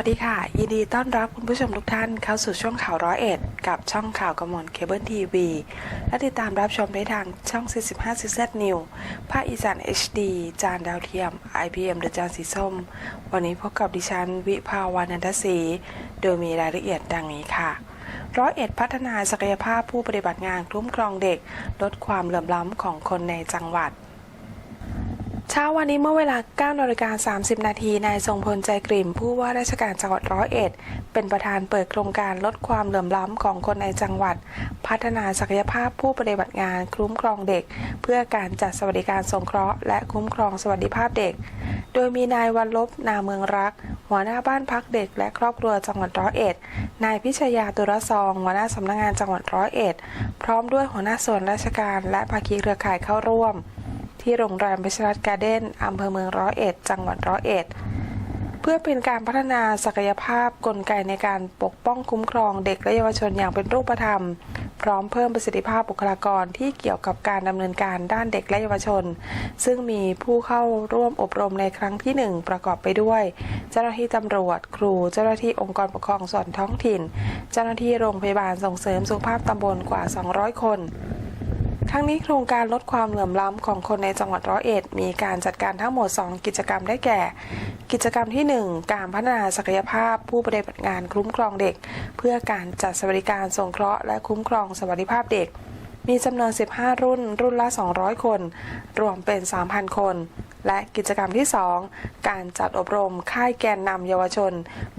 สวัสดีค่ะ ยินดีต้อนรับคุณผู้ชมทุกท่านเข้าสู่ช่วงข่าวร้อยเอ็ดกับช่องข่าวกระมวลเคเบิลทีวีและติดตามรับชมได้ทางช่อง 45 CZ New ภาคอีสาน HD จานดาวเทียม IPM หรือจานสีส้ม วันนี้พบกับดิฉัน วิภาวานันทศรีโดยมีรายละเอียดดังนี้ค่ะร้อยเอ็ดพัฒนาศักยภาพผู้ปฏิบัติงานคุ้มครองเด็ก ลดความเหลื่อมล้ำของคนในจังหวัด เช้าวันนี้เมื่อเวลา9นาฬิกา30 นาที นายทรงพลใจกลิ่ม ผู้ว่าราชการจังหวัดร้อยเอ็ด เป็นประธานเปิดโครงการลดความเหลื่อมล้ำของคนในจังหวัด พัฒนาศักยภาพผู้ปฏิบัติงานคุ้มครองเด็ก เพื่อการจัดสวัสดิการสงเคราะห์และคุ้มครองสวัสดิภาพเด็ก โดยมีนายวันลบนาเมืองรัก หัวหน้าบ้านพักเด็กและครอบครัวจังหวัดร้อยเอ็ด นายพิชยาตุรซอง หัวหน้าสำนักงานจังหวัดร้อยเอ็ด พร้อมด้วยหัวหน้าส่วนราชการและภาคีเครือข่ายเข้าร่วม ที่โรงแรมเพชรัตการ์เด้นอำเภอเมืองร้อยเอ็ด จังหวัดร้อยเอ็ด เพื่อเป็นการพัฒนาศักยภาพกลไกในการปกป้องคุ้มครองเด็กและเยาวชนอย่างเป็นรูปธรรม พร้อมเพิ่มประสิทธิภาพบุคลากรที่เกี่ยวกับการดำเนินการด้านเด็กและเยาวชน ซึ่งมีผู้เข้าร่วมอบรมในครั้งที่ 1 ประกอบไปด้วย เจ้าหน้าที่ตำรวจ ครู เจ้าหน้าที่องค์กรปกครองส่วนท้องถิ่น เจ้าหน้าที่โรงพยาบาลส่งเสริมสุขภาพตำบลกว่า 200 คน ทั้งนี้โครงการลดความเหลื่อมล้ำของคนในจังหวัดร้อยเอ็ด มีการจัดการทั้งหมด 2 กิจกรรมได้แก่ กิจกรรมที่ 1 การพัฒนาศักยภาพผู้ปฏิบัติงานคุ้มครองเด็ก เพื่อการจัดสวัสดิการสงเคราะห์และคุ้มครองสวัสดิภาพเด็ก มีจำนวน 15 รุ่น รุ่นละ 200 คน รวมเป็น 3,000 คน และกิจกรรมที่ 2 การจัดอบรมค่ายแกนนำเยาวชน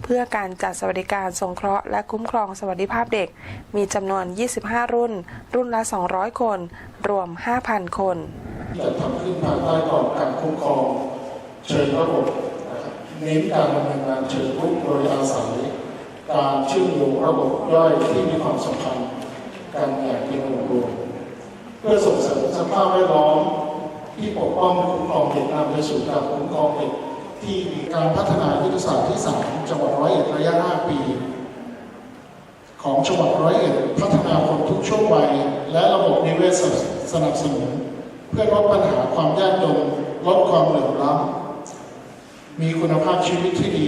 เพื่อการจัดสวัสดิการสงเคราะห์และคุ้มครองสวัสดิภาพเด็ก มีจำนวน 25 รุ่น รุ่นละ 200 คน รวม 5,000 คนจัดทำขึ้นภายใต้กรอบการคุ้มครองเชิงระบบเน้นการดำเนินงานเชิงรุกโดยอาศัยการเชื่อมโยงระบบย่อยที่มีความสัมพันธ์กันอย่างเป็นองค์รวมเพื่อส่งเสริมสภาพแวดล้อม ที่ปกป้องคุ้มครองเด็กนำไปสู่การคุ้มครองเด็กที่มีการพัฒนายุทธศาสตร์ที่ 3 จังหวัดร้อยเอ็ดระยะ 5 ปี ของจังหวัดร้อยเอ็ดพัฒนาคนทุกช่วงวัยและระบบนิเวศสนับสนุน เพื่อลดปัญหาความยากจนลดความเหลื่อมล้ำมีคุณภาพชีวิตที่ดี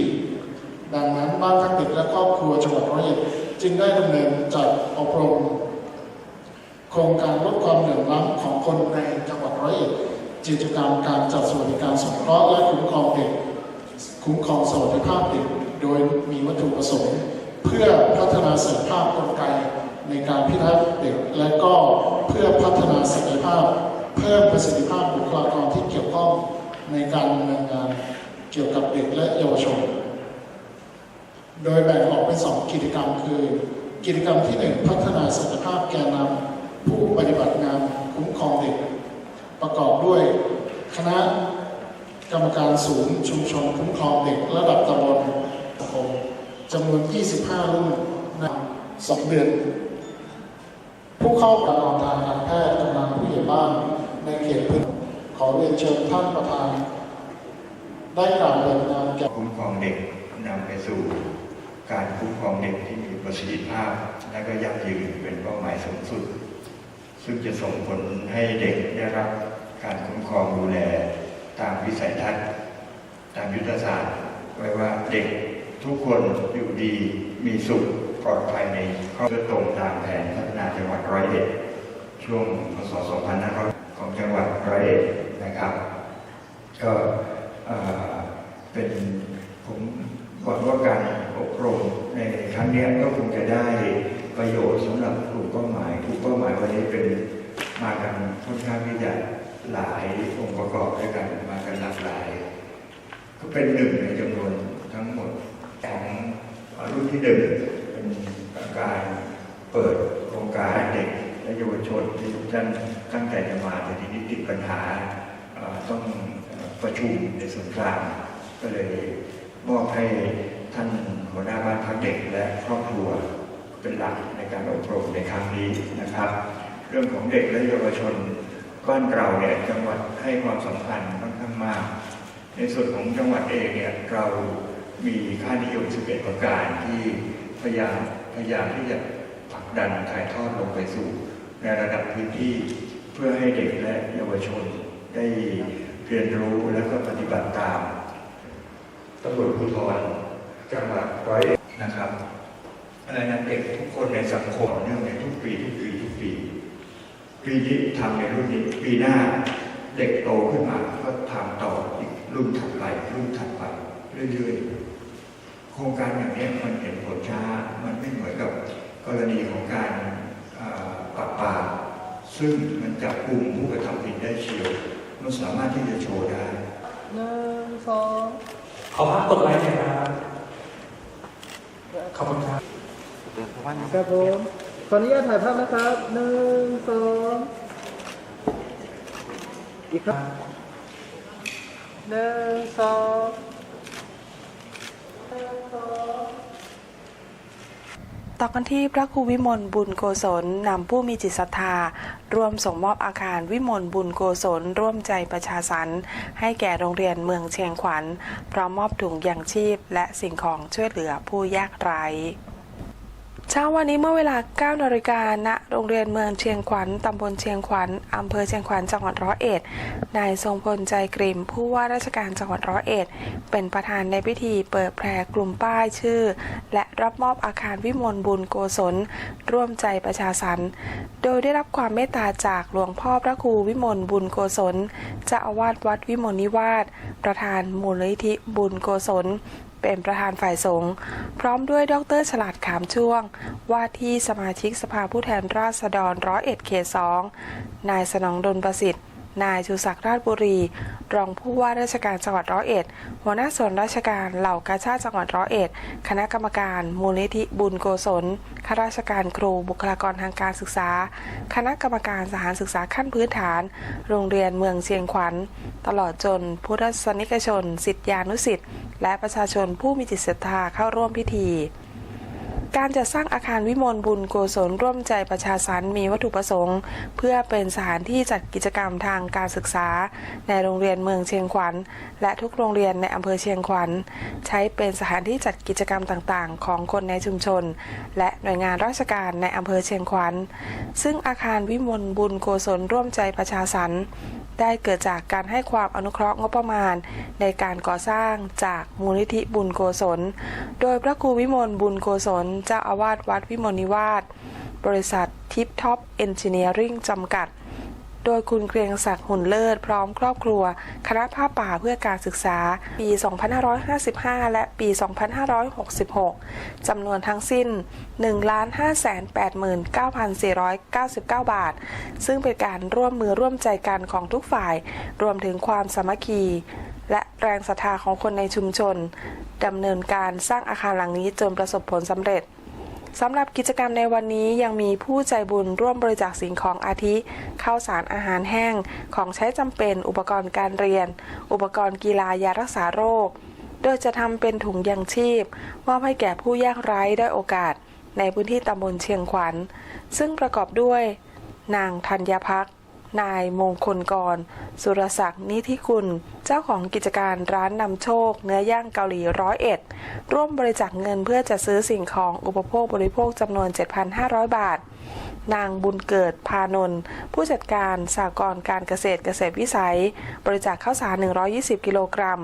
ดังนั้นบ้านพักเด็กและครอบครัวจังหวัดร้อยเอ็ดจึงได้ดำเนินจัดอบรม โครงการลดความเหลื่อมล้ำของคนในจังหวัดร้อยเอ็ด กิจกรรมการจัดสวัสดิการสงเคราะห์และคุ้มครองเด็ก คุ้มครองสวัสดิภาพเด็ก โดยมีวัตถุประสงค์ เพื่อพัฒนาศักยภาพกลไกในการพิทักษ์เด็ก และก็เพื่อพัฒนาศักยภาพ เพิ่มประสิทธิภาพบุคลากรที่เกี่ยวข้องในการดำเนินงานเกี่ยวกับเด็กและเยาวชน โดยแบ่งออกเป็นสองกิจกรรมคือ กิจกรรมที่หนึ่งพัฒนาศักยภาพแกนนำผู้ปฏิบัติงานคุ้มครองเด็ก ประกอบด้วยคณะกรรมการศูนย์ชุมชนคุ้มครองเด็กระดับตำบลสังคมจำนวน 25 รุ่นในสองเดือน ผู้เข้าประกอบทางการแพทย์กำลังผู้ใหญ่บ้านในเขตพื้นขอเรียนเชิญท่านประธาน ได้กล่าวเปิดงานแก่คุ้มครองเด็กนำไปสู่การคุ้มครองเด็กที่มีประสิทธิภาพ และก็ยั่งยืนเป็นเป้าหมายสูงสุด ซึ่งจะส่งผลให้เด็กได้รับ การคุ้มครองดูแลตามวิสัยทัศน์ ตามยุทธศาสตร์ ไว้ว่าเด็กทุกคนอยู่ดีมีสุขปลอดภัยในครอบครัวตรงตามแผนพัฒนาจังหวัดร้อยเอ็ดช่วงพศ2500ของจังหวัดร้อยเอ็ดนะครับ ก็เป็นผมหวังว่าการอบรมในครั้งนี้ก็คงจะได้ประโยชน์สำหรับกลุ่มเป้าหมายกลุ่มเป้าหมายวันนี้เป็นมากันค่อนข้างที่จะ หลายองค์ประกอบด้วยกันมากันหลากหลาย ก็เป็นหนึ่งในจำนวนทั้งหมดของรุ่นที่หนึ่งเป็นการเปิดโครงการเด็กและเยาวชนที่ทุกท่านตั้งใจจะมาแต่ทีนี้ติดปัญหาต้องประชุมในส่วนกลางก็เลยมอบให้ท่านหัวหน้าบ้านพักเด็กและครอบครัวเป็นหลักในการอบรมในครั้งนี้นะครับ เรื่องของเด็กและเยาวชน บ้านเราเนี่ยจังหวัดให้ความสำคัญค่อนข้างมาก ในส่วนของจังหวัดเองเนี่ยเรามีค่านิยม11ประการที่พยายามพยายามที่จะผลักดันถ่ายทอดลงไปสู่ ในระดับพื้นที่เพื่อให้เด็กและเยาวชนได้เรียนรู้และก็ปฏิบัติตามตำรวจภูธรจังหวัดร้อยเอ็ดนะครับเพราะฉะนั้นเด็กทุกคนในสังคมเนื่องในทุกปีทุกปีทุกปี ปีนี้ทำในรุ่นนี้ปีหน้าเด็กโตขึ้นมาก็ทำต่ออีกรุ่นถัดไปรุ่นถัดไปเรื่อยๆโครงการอย่างนี้มันเห็นผลช้ามันไม่เหมือนกับกรณีของการเอ่อปรับปรามซึ่งมันจับกลุ่มผู้กระทำผิดได้เฉียวมันสามารถที่จะโชว์ได้หนึ่งสองขอภาพกดไลค์หน่อยครับขอบคุณครับครับผมข ออนุญาตถ่ายภาพนะครับหนึ่งสองอีกครับหนึ่งสองหนึ่งสองต่อกันที่พระครูวิมลบุญโกศลนำผู้มีจิตศรัทธาร่วมส่งมอบอาคารวิมลบุญโกศลร่วมใจประชาสรรค์ให้แก่โรงเรียนเมืองเชียงขวัญพร้อมมอบถุงยางชีพและสิ่งของช่วยเหลือผู้ยากไร้ เช้าวันนี้เมื่อเวลา9นาฬิกาณโรงเรียนเมืองเชียงขวัญตำบลเชียงขวัญอำเภอเชียงขวัญจังหวัดร้อยเอ็ดนายทรงพลใจกริมผู้ว่าราชการจังหวัดร้อยเอ็ด เป็นประธานในพิธีเปิดแพร่กลุ่มป้ายชื่อ และรับมอบอาคารวิมลบุญโกศล ร่วมใจประชาสรรค์โดยได้รับความเมตตาจากหลวงพ่อพระครูวิมลบุญโกศลเจ้าอาวาสวัดวิมลนิวาสประธานมูลนิธิบุญโกศล เป็นประธานฝ่ายสงฆ์พร้อมด้วยดรฉลาดขามช่วง ว่าที่สมาชิกสภาผู้แทนราษฎรร้อยเอ็ดเขตสองนายสนองดลประสิทธิ์ นายชูศักดิ์ราชบุรี รองผู้ว่าราชการจังหวัดร้อยเอ็ด หัวหน้าส่วนราชการเหล่ากาชาติจังหวัดร้อยเอ็ด คณะกรรมการ มูลนิธิบุญโกศล ข้าราชการครู บุคลากรทางการศึกษา คณะกรรมการสถานศึกษาขั้นพื้นฐาน โรงเรียนเมืองเชียงขวัญ ตลอดจนพุทธศนิกชน สิทธิานุสิทธิ์และประชาชนผู้มีจิตศรัทธาเข้าร่วมพิธี การจัดสร้างอาคารวิมลบุญโกศลร่วมใจประชาสรรค์มีวัตถุประสงค์ เพื่อเป็นสถานที่จัดกิจกรรมทางการศึกษา ในโรงเรียนเมืองเชียงขวัญ และทุกโรงเรียนในอำเภอเชียงขวัญ ใช้เป็นสถานที่จัดกิจกรรมต่างๆ ของคนในชุมชน และหน่วยงานราชการในอำเภอเชียงขวัญ ซึ่งอาคารวิมลบุญโกศลร่วมใจประชาสรรค์ ได้เกิดจากการให้ความอนุเคราะห์งบประมาณ ในการก่อสร้างจากมูลนิธิบุญโกศล โดยพระครูวิมลบุญโกศลเจ้าอาวาสวัดวิมลนิวาสบริษัททิปท็อปเอนจิเนียริ่งจำกัด โดยคุณเกรียงศักดิ์หุ่นเลิศพร้อมครอบครัว คณะผ้าป่าเพื่อการศึกษา ปี 2555 และปี 2566 จำนวนทั้งสิ้น 1,589,499 บาท ซึ่งเป็นการร่วมมือร่วมใจกันของทุกฝ่าย รวมถึงความสามัคคี และแรงศรัทธาของคนในชุมชนดำเนินการสร้างอาคารหลังนี้จนประสบผลสำเร็จ สำหรับกิจกรรมในวันนี้ยังมีผู้ใจบุญร่วมบริจาคสิ่งของอาทิข้าวสารอาหารแห้ง ของใช้จำเป็น อุปกรณ์การเรียน อุปกรณ์กีฬายารักษาโรค โดยจะทำเป็นถุงยังชีพมอบให้แก่ผู้ยากไร้ได้โอกาส ในพื้นที่ตำบลเชียงขวัญ ซึ่งประกอบด้วย นางธัญพัก นายมงคลกร สุรศักดิ์นิธิคุณเจ้าของกิจการร้านนำโชค เนื้อย่างเกาหลีร้อยเอ็ดร่วมบริจาคเงินเพื่อจะซื้อสิ่งของอุปโภคบริโภคจำนวน 7,500 บาท นางบุญเกิดพานนท์ผู้จัดการสากลการเกษตรเกษตรวิสัย บริจาคข้าวสาร 120 กิโลกรัม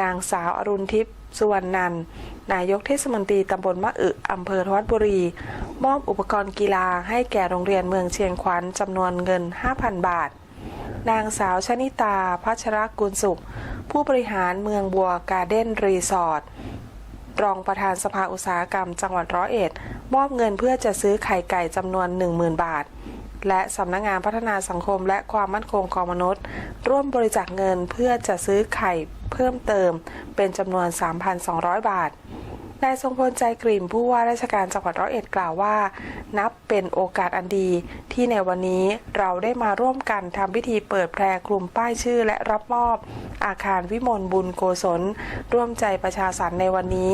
นางสาวอรุณทิพย์สุวรรณนันนายกเทศมนตรีตำบลมะอึอำเภอทวัดบุรี มอบอุปกรณ์กีฬาให้แก่โรงเรียนเมืองเชียงขวัญจำนวนเงิน 5,000 บาท นางสาวชนิตาพัชรกุลสุข ผู้บริหารเมืองบัวการ์เด้นรีสอร์ท รองประธานสภาอุตสาหกรรมจังหวัดร้อยเอ็ด มอบเงินเพื่อจะซื้อไข่ไก่จำนวน 10,000 บาท และสำนักงานพัฒนาสังคมและความมั่นคงของมนุษย์ ร่วมบริจาคเงินเพื่อจะซื้อไข่เพิ่มเติมเป็นจำนวน 3,200 บาท นายทรงพลใจกลิ่มผู้ว่าราชการจังหวัดร้อยเอ็ดกล่าวว่า นับเป็นโอกาสอันดี ที่ในวันนี้เราได้มาร่วมกันทำพิธีเปิดแพร่กลุ่มป้ายชื่อ และรับมอบ อาคารวิมลบุญโกศล ร่วมใจประชาสรรค์ในวันนี้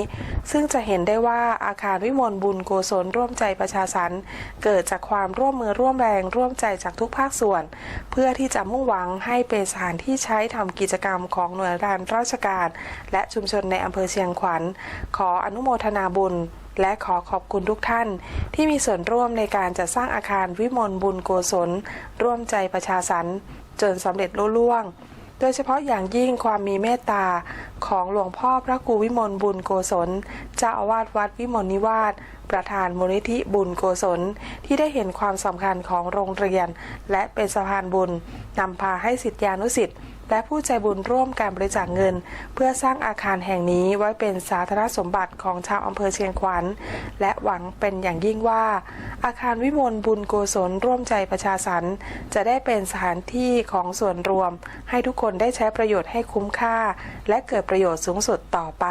ซึ่งจะเห็นได้ว่าอาคารวิมลบุญโกศลร่วมใจประชาสรรค์เกิดจากความร่วมมือร่วมแรงร่วมใจจากทุกภาคส่วน เพื่อที่จะมุ่งหวังให้เป็นสถานที่ใช้ทำกิจกรรมของหน่วยงานราชการ และชุมชนในอำเภอเชียงขวัญขออนุโมทนาบุญ และขอขอบคุณทุกท่าน ที่มีส่วนร่วมในการจัดสร้างอาคารวิมลบุญโกศล ร่วมใจประชาสรรค์จนสำเร็จลุล่วง โดยเฉพาะอย่างยิ่งความมีเมตตาของหลวงพ่อพระครูวิมลบุญโกศลเจ้าอาวาสวัดวิมลนิวาสประธานมูลนิธิบุญโกศล ที่ได้เห็นความสำคัญของโรงเรียน และเป็นสะพานบุญนำพาให้สิทธิานุสิทธิ์ และผู้ใจบุญร่วมการบริจาคเงิน เพื่อสร้างอาคารแห่งนี้ไว้เป็นสาธารณสมบัติของชาวอำเภอเชียงขวัญ และหวังเป็นอย่างยิ่งว่า อาคารวิมลบุญโกศลร่วมใจประชาสรรค์จะได้เป็นสถานที่ของส่วนรวม ให้ทุกคนได้ใช้ประโยชน์ให้คุ้มค่า และเกิดประโยชน์สูงสุดต่อไป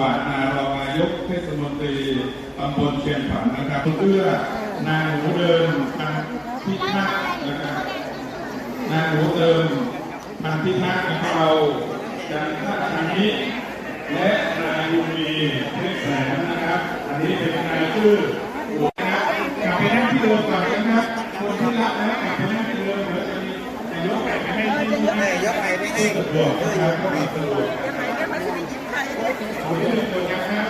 วัสดิ์นารองนายกเทศมนตรีตำบลเชียงขวัญนะครับคุณเอื้อนางหนูเดิมพันพิทักษ์นะครับนางหนูเดิมพันพิทักษ์นะครับเราจันทรานิและนายยุมีเทศแสนนะครับ อันนี้เป็นนายชื่อนะครับกลับไปนั่งที่เดิมก่อนนะครับคนที่รับแล้วกลับไปนั่งที่เดิมเดี๋ยวจะมีนายกไปให้ที่นี่ยกไปไม่ให้สะดวกนะครับมีสะดวก เอาเรื่องเดียวกันนะต่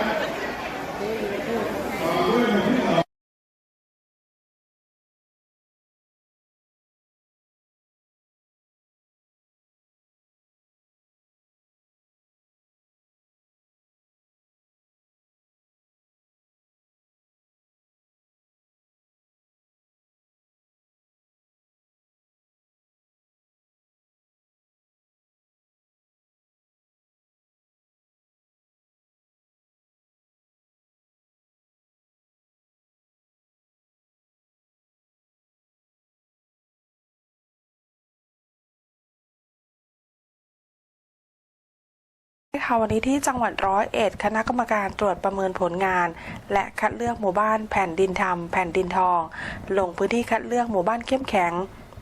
ค่ะวันนี้ที่จังหวัดร้อยเอ็ดคณะกรรมการตรวจประเมินผลงาน และคัดเลือกหมู่บ้านแผ่นดินธรรมแผ่นดินทอง ลงพื้นที่คัดเลือกหมู่บ้านเข้มแข็ง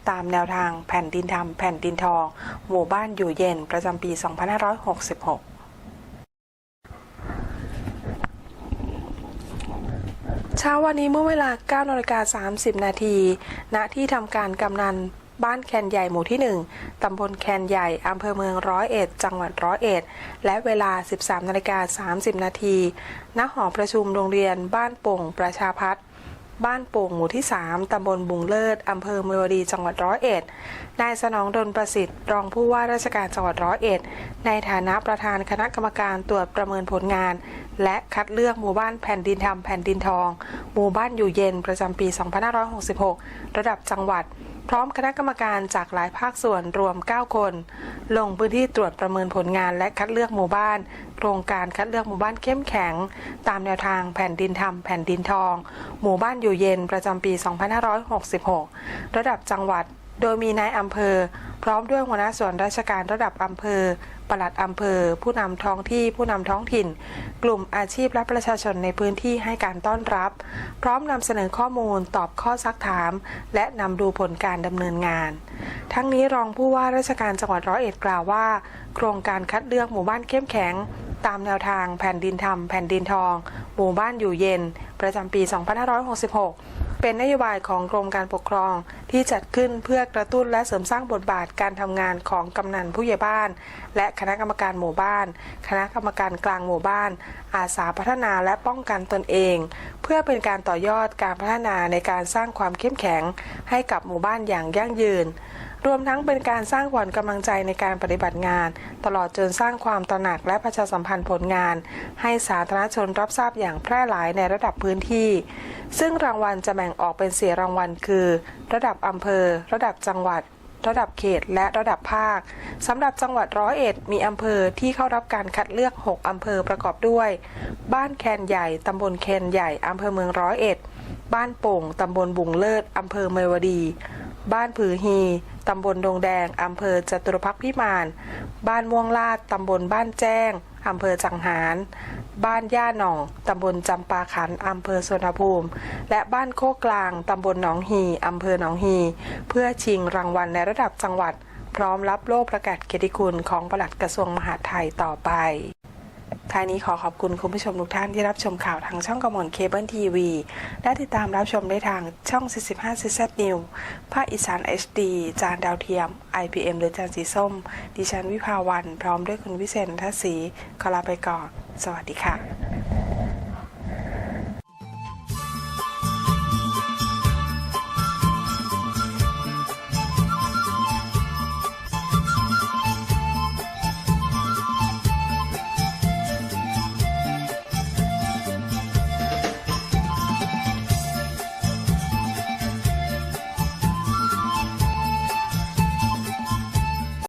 ตามแนวทางแผ่นดินธรรมแผ่นดินทอง หมู่บ้านอยู่เย็นประจำปี 2566เช้าวันนี้เมื่อเวลา9นาฬิกา30 นาที ณ ที่ทำการกำนัน บ้านแคนใหญ่หมู่ที่ 1 ตำบลแคนใหญ่ อำเภอเมืองร้อยเอ็ด จังหวัดร้อยเอ็ด และเวลา 13นาฬิกา30 นาทีณหอประชุมโรงเรียนบ้านโป่งประชาพัฒน์บ้านโป่งหมู่ที่ 3 ตำบลบุงเลิศ อำเภอเมืองดีจังหวัดร้อยเอ็ด นายสนองดลประสิทธิ์ รองผู้ว่าราชการจังหวัดร้อยเอ็ด ในฐานะประธานคณะกรรมการตรวจประเมินผลงาน และคัดเลือกหมู่บ้านแผ่นดินธรรมแผ่นดินทอง หมู่บ้านอยู่เย็นประจำปี 2566 ระดับจังหวัด พร้อมคณะกรรมการจากหลายภาคส่วนรวม 9 คน ลงพื้นที่ตรวจประเมินผลงานและคัดเลือกหมู่บ้าน โครงการคัดเลือกหมู่บ้านเข้มแข็ง ตามแนวทางแผ่นดินธรรมแผ่นดินทอง หมู่บ้านอยู่เย็นประจำปี 2566 ระดับจังหวัด โดยมีนายอำเภอ พร้อมด้วยหัวหน้าส่วนราชการระดับอำเภอ ปลัดอำเภอ ผู้นำท้องที่ผู้นำท้องถิ่น กลุ่มอาชีพและประชาชนในพื้นที่ให้การต้อนรับ พร้อมนำเสนอข้อมูล ตอบข้อซักถาม และนำดูผลการดำเนินงาน ทั้งนี้รองผู้ว่าราชการจังหวัดร้อยเอ็ดกล่าวว่า โครงการคัดเลือกหมู่บ้านเข้มแข็งตามแนวทางแผ่นดินธรรม แผ่นดินทอง หมู่บ้านอยู่เย็น ประจำปี 2566 เป็นนโยบายของกรมการปกครองที่จัดขึ้นเพื่อกระตุ้นและเสริมสร้างบทบาทการทำงานของกำนันผู้ใหญ่บ้าน และคณะกรรมการหมู่บ้าน คณะกรรมการกลางหมู่บ้าน อาสาพัฒนาและป้องกันตนเอง เพื่อเป็นการต่อยอดการพัฒนาในการสร้างความเข้มแข็งให้กับหมู่บ้านอย่างยั่งยืน รวมทั้งเป็นการสร้างขวัญกำลังใจในการปฏิบัติงาน ตลอดจนสร้างความตระหนักและประชาสัมพันธ์ผลงาน ให้สาธารณชนรับทราบอย่างแพร่หลายในระดับพื้นที่ ซึ่งรางวัลจะแบ่งออกเป็นสี่รางวัลคือ ระดับอำเภอ ระดับจังหวัดระดับเขตและระดับภาคสำหรับจังหวัดร้อยเอ็ดมีอำเภอที่เข้ารับการคัดเลือก 6 อำเภอประกอบด้วย บ้านแคนใหญ่ ตำบลแคนใหญ่ อำเภอเมืองร้อยเอ็ด บ้านโป่ง ตำบลบุงเลิศ อำเภอเมยวดี บ้านผือฮี ตำบลดงแดง อำเภอจตุรพักษ์พิมาน บ้านม่วงลาด ตำบลบ้านแจ้ง อำเภอจังหาร บ้านย่าหนอง ตำบลจำปาขัน อำเภอสวนภูมิ และบ้านโคกกลาง ตำบลหนองฮี อำเภอหนองฮี เพื่อชิงรางวัลในระดับจังหวัด พร้อมรับโล่ประกาศเกียรติคุณของปลัดกระทรวงมหาดไทยต่อไป ท้ายนี้ขอขอบคุณคุณผู้ชมทุกท่านที่รับชมข่าวทางช่องกระมวลเคเบิลทีวีและติดตามรับชมได้ทางช่อง 45 CZ New ภาคอีสาน HD จานดาวเทียม IPM หรือจานสีส้ม ดิฉันวิภาวัน พร้อมด้วยคุณวิเศษทัศน์ศรีขอลาไปก่อน สวัสดีค่ะ